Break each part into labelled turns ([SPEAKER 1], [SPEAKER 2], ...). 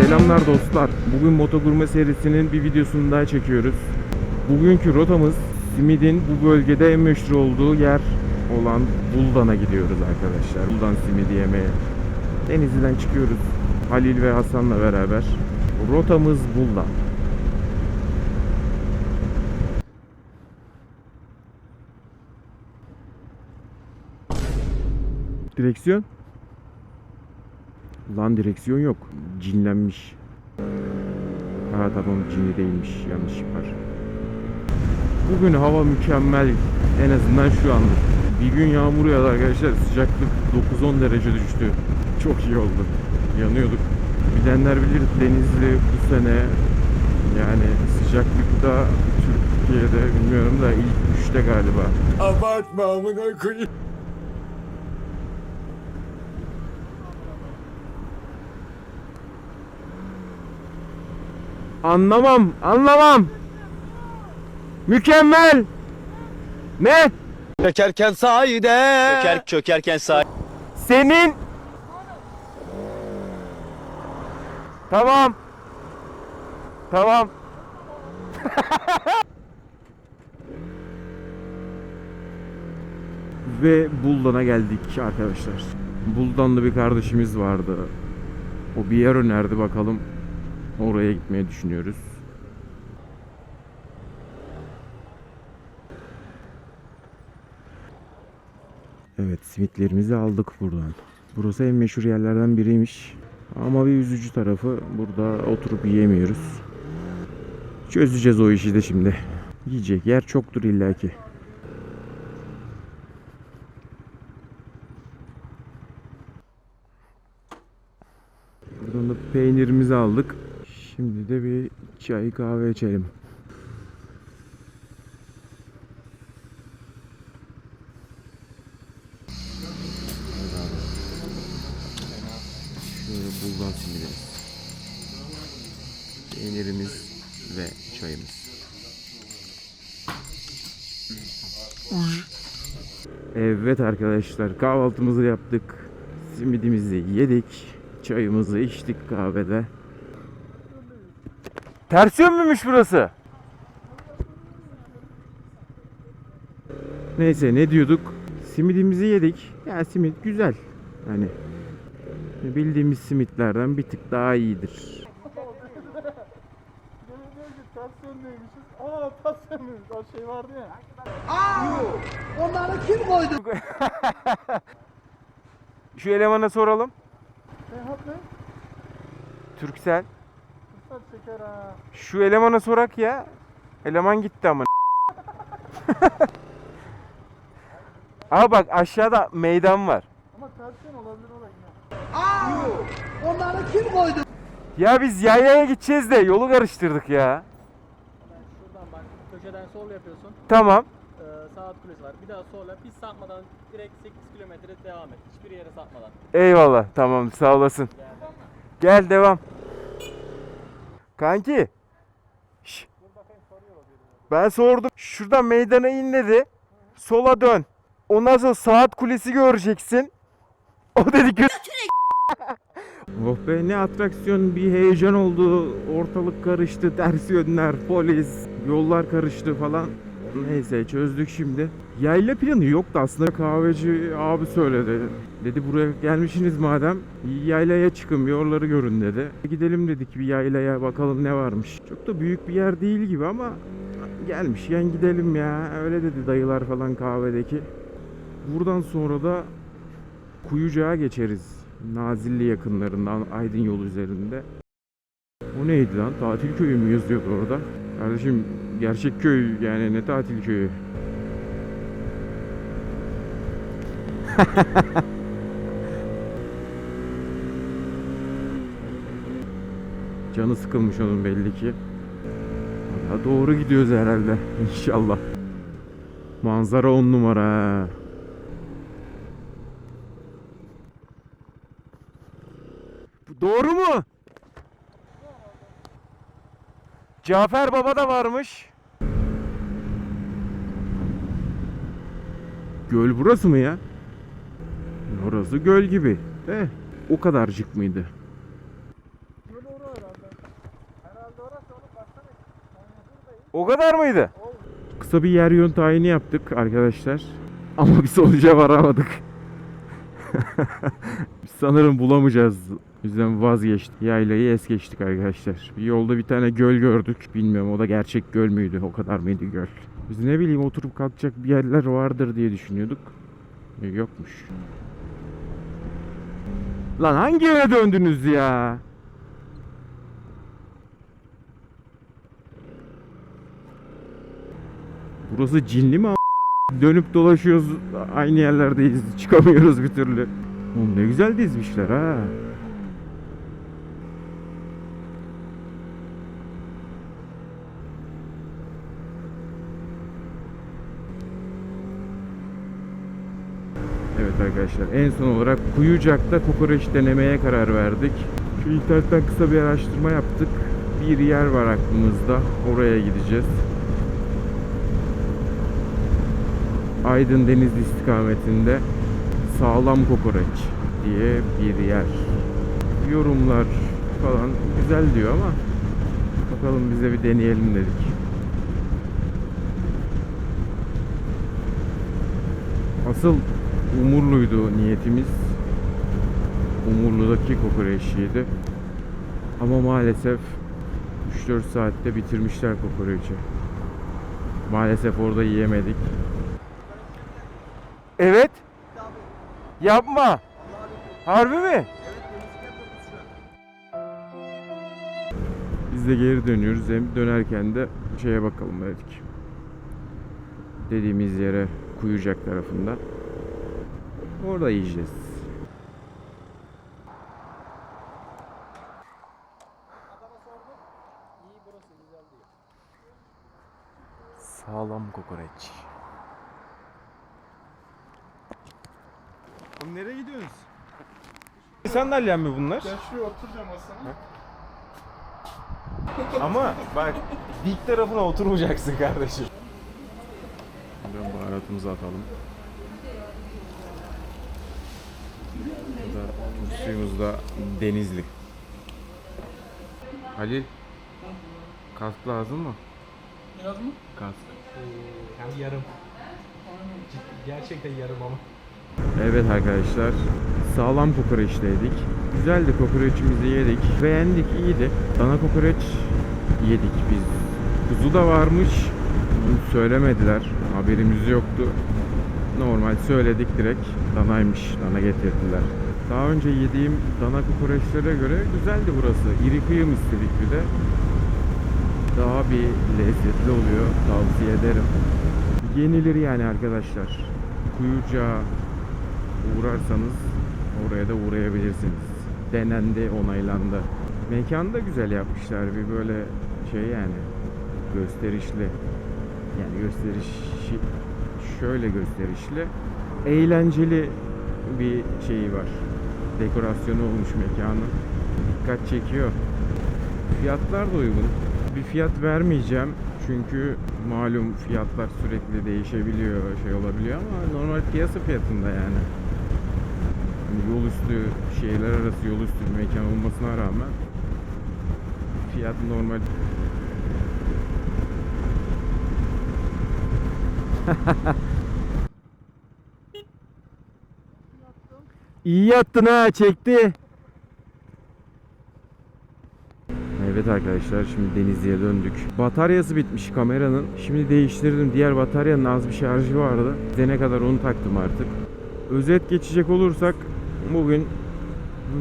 [SPEAKER 1] Selamlar dostlar. Bugün Motogurme serisinin bir videosunu daha çekiyoruz. Bugünkü rotamız simidin bu bölgede en meşhur olduğu yer olan Buldan'a gidiyoruz arkadaşlar. Buldan simidi yemeye. Denizli'den çıkıyoruz. Halil ve Hasan'la beraber. Rotamız Buldan. Direksiyon? Lan direksiyon yok. Cinlenmiş. Ha tamam cinli değilmiş. Yanlış var. Bugün hava mükemmel. En azından şu anlık. Bir gün yağmur yağdı arkadaşlar. Sıcaklık 9-10 derece düştü. Çok iyi oldu. Yanıyorduk. Bilenler bilir Denizli bu sene yani sıcaklıkta Türkiye'de bilmiyorum da ilk üçte galiba.
[SPEAKER 2] Abartma amına koyayım.
[SPEAKER 1] Anlamam, anlamam. Mükemmel. Ne?
[SPEAKER 3] Çökerken sahide. Çöker, çökerken sahide.
[SPEAKER 1] Senin Tamam. Tamam. Ve Buldan'a geldik arkadaşlar. Buldan'da bir kardeşimiz vardı. O bir yer önerdi bakalım. Oraya gitmeyi düşünüyoruz. Evet simitlerimizi aldık buradan. Burası en meşhur yerlerden biriymiş. Ama bir üzücü tarafı burada oturup yiyemiyoruz. Çözeceğiz o işi de şimdi. Yiyecek yer çoktur illaki. Buradan da peynirimizi aldık. Şimdi de bir çay kahve içelim. Şöyle buldan simidimiz. Peynirimiz ve çayımız. Evet arkadaşlar kahvaltımızı yaptık. Simidimizi yedik. Çayımızı içtik kahvede. Ters yön müymüş burası? Neyse ne diyorduk? Simidimizi yedik. Yani simit güzel. Hani bildiğimiz simitlerden bir tık daha iyidir.
[SPEAKER 4] Aa ters yöndeymiş. O şey vardı ya.
[SPEAKER 1] Şu elemana soralım.
[SPEAKER 4] Seyhat ne?
[SPEAKER 1] Türksel.
[SPEAKER 4] Çeker ha.
[SPEAKER 1] Şu elemana sorak ya. Eleman gitti ama. Aa bak aşağıda meydan var.
[SPEAKER 4] Ama ters yön olabilir o da yine.
[SPEAKER 1] Ya biz yaylaya gideceğiz de yolu karıştırdık ya.
[SPEAKER 5] Şuradan bak köşeden sol yapıyorsun.
[SPEAKER 1] Tamam.
[SPEAKER 5] Ee, saat kulesi var. Bir daha sola. Hiç sapmadan direkt 8 kilometre devam et. Hiçbir yere sapmadan.
[SPEAKER 1] Eyvallah. Tamam sağ olasın. Gel devam. Kanki. Ben sordum. Şuradan meydana in dedi. Sola dön. Ondan sonra saat kulesi göreceksin. O dedi ki Oh be ne atraksiyon bir heyecan oldu. Ortalık karıştı. Ters yönler, polis, yollar karıştı falan. Neyse çözdük şimdi. Yayla planı yoktu aslında kahveci abi söyledi. Dedi buraya gelmişsiniz madem yaylaya çıkın bir görün dedi. Gidelim dedik bir yaylaya bakalım ne varmış. Çok da büyük bir yer değil gibi ama gelmişken gidelim ya. Öyle dedi dayılar falan kahvedeki. Buradan sonra da Kuyucağa geçeriz. Nazilli yakınlarından Aydın yolu üzerinde. O neydi lan? Tatil köyü mü yazıyordu orada? Kardeşim gerçek köy yani ne tatil köyü? Canı sıkılmış onun belli ki. Ya doğru gidiyoruz herhalde inşallah. Manzara on numara. Doğru mu? Cafer Baba da varmış. Göl burası mı ya? Orası göl gibi. De o kadarcık mıydı?
[SPEAKER 4] Göl orası.
[SPEAKER 1] O kadar mıydı? Kısa bir yer yön tayini yaptık arkadaşlar. Ama bir sonuca varamadık. Sanırım bulamayacağız. O yüzden vazgeçtik. Yaylayı es geçtik arkadaşlar. Bir yolda bir tane göl gördük. Bilmiyorum o da gerçek göl müydü? O kadar mıydı göl? Biz ne bileyim oturup kalkacak bir yerler vardır diye düşünüyorduk. Yokmuş. Lan hangi yere döndünüz ya? Burası cinli mi Dönüp dolaşıyoruz aynı yerlerdeyiz. Çıkamıyoruz bir türlü. Oğlum ne güzel dizmişler ha. Evet arkadaşlar en son olarak Kuyucak'ta kokoreç denemeye karar verdik. Şu internetten kısa bir araştırma yaptık. Bir yer var aklımızda. Oraya gideceğiz. Aydın Denizli istikametinde sağlam kokoreç diye bir yer. Yorumlar falan güzel diyor ama bakalım bize bir deneyelim dedik. Asıl Umurluydu niyetimiz. Umurlu'daki kokoreççiydi. Ama maalesef 3-4 saatte bitirmişler kokoreçi. Maalesef orada yiyemedik. Evet. Yapma. Harbi mi? Biz de geri dönüyoruz. Hem dönerken de şeye bakalım dedik. Dediğimiz yere Kuyucak tarafında. Orada yiyeceğiz. Sağlam kokoreç. Oğlum nereye gidiyorsunuz? Sandalyen mi bunlar?
[SPEAKER 4] Gel şuraya oturacağım aslında.
[SPEAKER 1] Ama bak dik tarafına oturmayacaksın kardeşim. Buradan baharatımızı atalım. Burada turşuyumuz da denizli. Halil kask lazım mı?
[SPEAKER 4] Biraz mı?
[SPEAKER 1] Kask.
[SPEAKER 5] Hem yarım. Gerçekten yarım ama.
[SPEAKER 1] Evet arkadaşlar sağlam kokoreçteydik. Güzeldi kokoreçimizi yedik. Beğendik iyiydi. Dana kokoreç yedik biz. Kuzu da varmış. Söylemediler. Haberimiz yoktu. Normal söyledik direkt. Danaymış. Dana getirdiler. Daha önce yediğim dana kokoreçlere göre güzeldi burası. İri kıyım istedik bir de. Daha bir lezzetli oluyor. Tavsiye ederim. Yenilir yani arkadaşlar. Kuyucağa uğrarsanız oraya da uğrayabilirsiniz. Denendi, onaylandı. Mekanı da güzel yapmışlar. Bir böyle şey yani gösterişli. Yani gösterişi şöyle gösterişli. Eğlenceli bir şeyi var. Dekorasyonu olmuş mekanın. Dikkat çekiyor. Fiyatlar da uygun. Bir fiyat vermeyeceğim. Çünkü malum fiyatlar sürekli değişebiliyor, şey olabiliyor ama normal piyasa fiyatında yani. Yol üstü, şehirler arası yol üstü bir mekan olmasına rağmen fiyat normal. İyi yattın ha, çekti. Evet arkadaşlar şimdi Denizli'ye döndük. Bataryası bitmiş kameranın. Şimdi değiştirdim. Diğer bataryanın az bir şarjı vardı. Gidene kadar onu taktım artık. Özet geçecek olursak bugün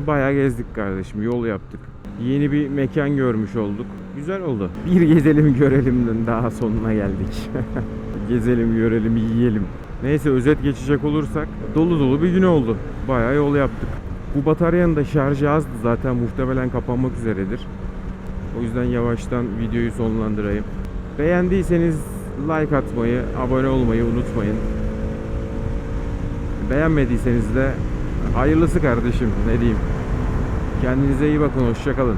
[SPEAKER 1] bayağı gezdik kardeşim. Yol yaptık. Yeni bir mekan görmüş olduk. Güzel oldu. Bir gezelim görelimden daha sonuna geldik. gezelim görelim yiyelim. Neyse özet geçecek olursak dolu dolu bir gün oldu. Bayağı yol yaptık. Bu bataryanın da şarjı azdı zaten muhtemelen kapanmak üzeredir. O yüzden yavaştan videoyu sonlandırayım. Beğendiyseniz like atmayı, abone olmayı unutmayın. Beğenmediyseniz de hayırlısı kardeşim ne diyeyim. Kendinize iyi bakın, hoşçakalın.